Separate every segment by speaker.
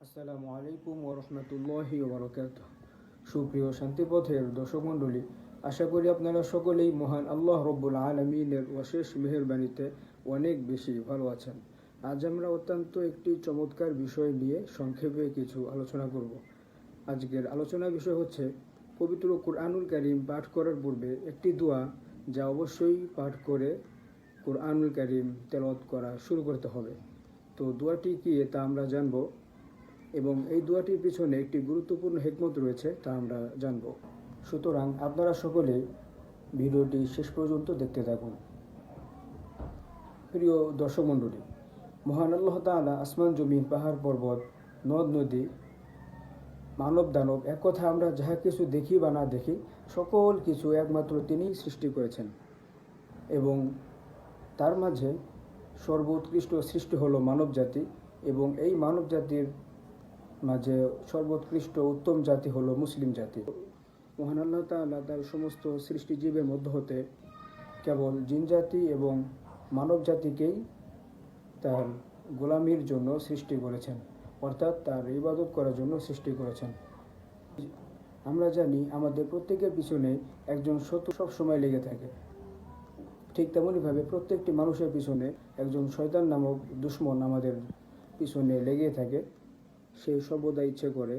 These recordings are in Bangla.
Speaker 1: আসসালামু আলাইকুম ওরহমতুল্লাহি ওবরকাত সুপ্রিয় শান্তিপথের দর্শক মণ্ডলী, আশা করি আপনারা সকলেই মহান আল্লাহ রব্বুল আলমিনের অশেষ মেহরবানিতে অনেক বেশি ভালো আছেন। আজ আমরা অত্যন্ত একটি চমৎকার বিষয় নিয়ে সংক্ষেপে কিছু আলোচনা করব। আজকের আলোচনা বিষয় হচ্ছে, পবিত্র কুরআনুল করিম পাঠ করার পূর্বে একটি দোয়া যা অবশ্যই পাঠ করে কুরআনুল করিম তেলাওয়াত করা শুরু করতে হবে। তো দোয়াটি কি তা আমরা জানব। এবং এই দোয়াটির পিছনে একটি গুরুত্বপূর্ণ হেকমত রয়েছে, তা আমরা জানব। সুতরাং আপনারা সকলে ভিডিওটি শেষ পর্যন্ত দেখতে থাকুন। প্রিয় দর্শক মণ্ডলী মহান আল্লাহ তাআলা আসমান, জমিন, পাহাড়, পর্বত, নদ, নদী, মানব দানব, এক কথা আমরা যাহা কিছু দেখি বা না দেখি, সকল কিছু একমাত্র তিনিই সৃষ্টি করেছেন। এবং তার মাঝে সর্বোৎকৃষ্ট সৃষ্টি হলো মানব জাতি এবং এই মানব জাতির মাঝে সর্বোৎকৃষ্ট উত্তম জাতি হলো মুসলিম জাতি। মহান আল্লাহ তাআলা তার সমস্ত সৃষ্টিজীবের মধ্য হতে কেবল জিন জাতি এবং মানব জাতিকেই তার গোলামির জন্য সৃষ্টি করেছেন, অর্থাৎ তার ইবাদত করার জন্য সৃষ্টি করেছেন। আমরা জানি আমাদের প্রত্যেকের পিছনে একজন শত্রু সব সময় লেগে থাকে। ঠিক তেমনইভাবে প্রত্যেকটি মানুষের পিছনে একজন শয়তান নামক দুশ্মন আমাদের পিছনে লেগে থাকে। সে সর্বদা ইচ্ছে করে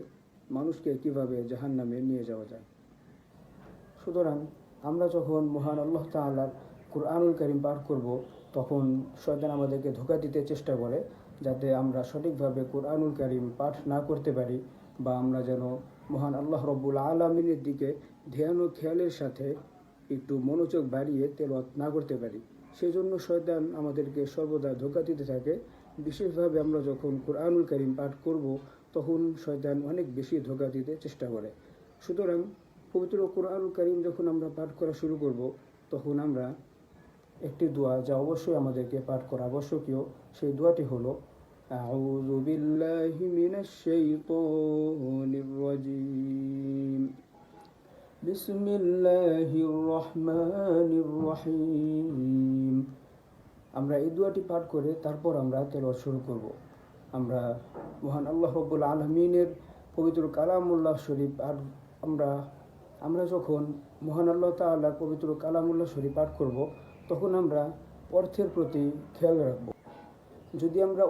Speaker 1: মানুষকে কীভাবে জাহান নামে নিয়ে যাওয়া যায়। সুতরাং আমরা যখন মহান আল্লাহ তাআলার কুরআনুল করিম পাঠ করব, তখন শয়তান আমাদেরকে ধোকা দিতে চেষ্টা করে যাতে আমরা সঠিকভাবে কুরআনুল করিম পাঠ না করতে পারি বা আমরা যেন মহান আল্লাহ রব্বুল আলমিনের দিকে ধ্যান ও খেয়ালের সাথে একটু মনোযোগ বাড়িয়ে তেলত না করতে পারি। সেজন্য শয়তান আমাদেরকে সর্বদা ধোকা দিতে থাকে বিশেষভাবে আমরা যখন কোরআনুল করিম পাঠ করব তখন শয়তান অনেক বেশি ধোকা দিতে চেষ্টা করে সুতরাং পবিত্র কোরআনুল করিম যখন আমরা পাঠ করা শুরু করব তখন আমরা একটি দোয়া যা অবশ্যই আমাদেরকে পাঠ করা আবশ্যকীয় সেই দোয়াটি হলো أعوذ بالله من الشيطان الرجيم بسم الله الرحمن الرحيم আমরা এই দুয়াটি পাঠ করে তারপর আমরা তেলাওয়াত শুরু করব। আমরা মহান আল্লাহ রব্বুল আলমিনের পবিত্র কালামুল্লাহ শরীফ আর আমরা আমরা যখন মহান আল্লাহ তাআলার পবিত্র কালামুল্লাহ শরীফ পাঠ করব, তখন আমরা অর্থের প্রতি খেয়াল রাখব। যদি আমরা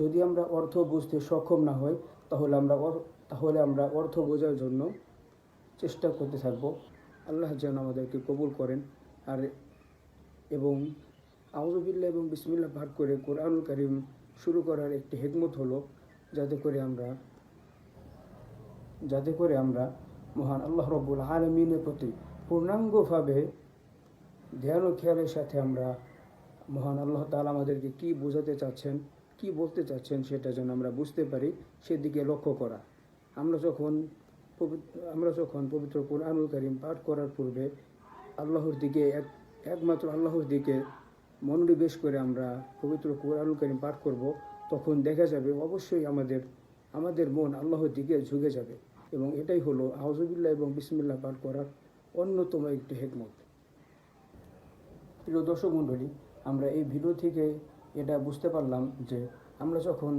Speaker 1: যদি আমরা অর্থ বুঝতে সক্ষম না হই, তাহলে আমরা তাহলে আমরা অর্থ বোঝার জন্য চেষ্টা করতে থাকব। আল্লাহ যেন আমাদেরকে কবুল করেন আর, এবং আউজবিল্লা এবং বিসমিল্লা পাঠ করে কোরআনুল করিম শুরু করার একটি হেকমত হলো, যাতে করে আমরা, যাতে করে আমরা মহান আল্লাহ রব্বুল আলমিনের প্রতি পূর্ণাঙ্গভাবে ধ্যান ও খেয়ালের সাথে আমরা মহান আল্লাহ তাআলা আমাদেরকে কি বোঝাতে চাচ্ছেন, কি বলতে চাচ্ছেন সেটা যেন আমরা বুঝতে পারি, সেদিকে লক্ষ্য করা। আমরা যখন আমরা যখন পবিত্র কোরআনুল করিম পাঠ করার পূর্বে আল্লাহর দিকে এক, একমাত্র আল্লাহর দিকে মনোনিবেশ করে আমরা পবিত্র কোরআনুল পাঠ করব, তখন দেখা যাবে অবশ্যই আমাদের আমাদের মন আল্লাহর দিকে ঝুঁকে যাবে। এবং এটাই হলো আউজুবিল্লাহ এবং বিসমিল্লাহ পাঠ করার অন্যতম একটি হেকমত। প্রিয় দর্শক মণ্ডলী, আমরা এই ভিডিও থেকে এটা বুঝতে পারলাম যে আমরা যখন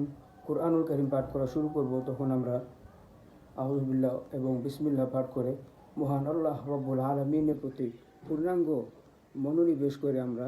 Speaker 1: কোরআনুল করিম পাঠ করা শুরু করব, তখন আমরা আহুবিল্লাহ এবং বিসমিল্লাহ পাঠ করে মহান আল্লাহ রব্বুল আলমিনের প্রতি পূর্ণাঙ্গ মনোনিবেশ করে আমরা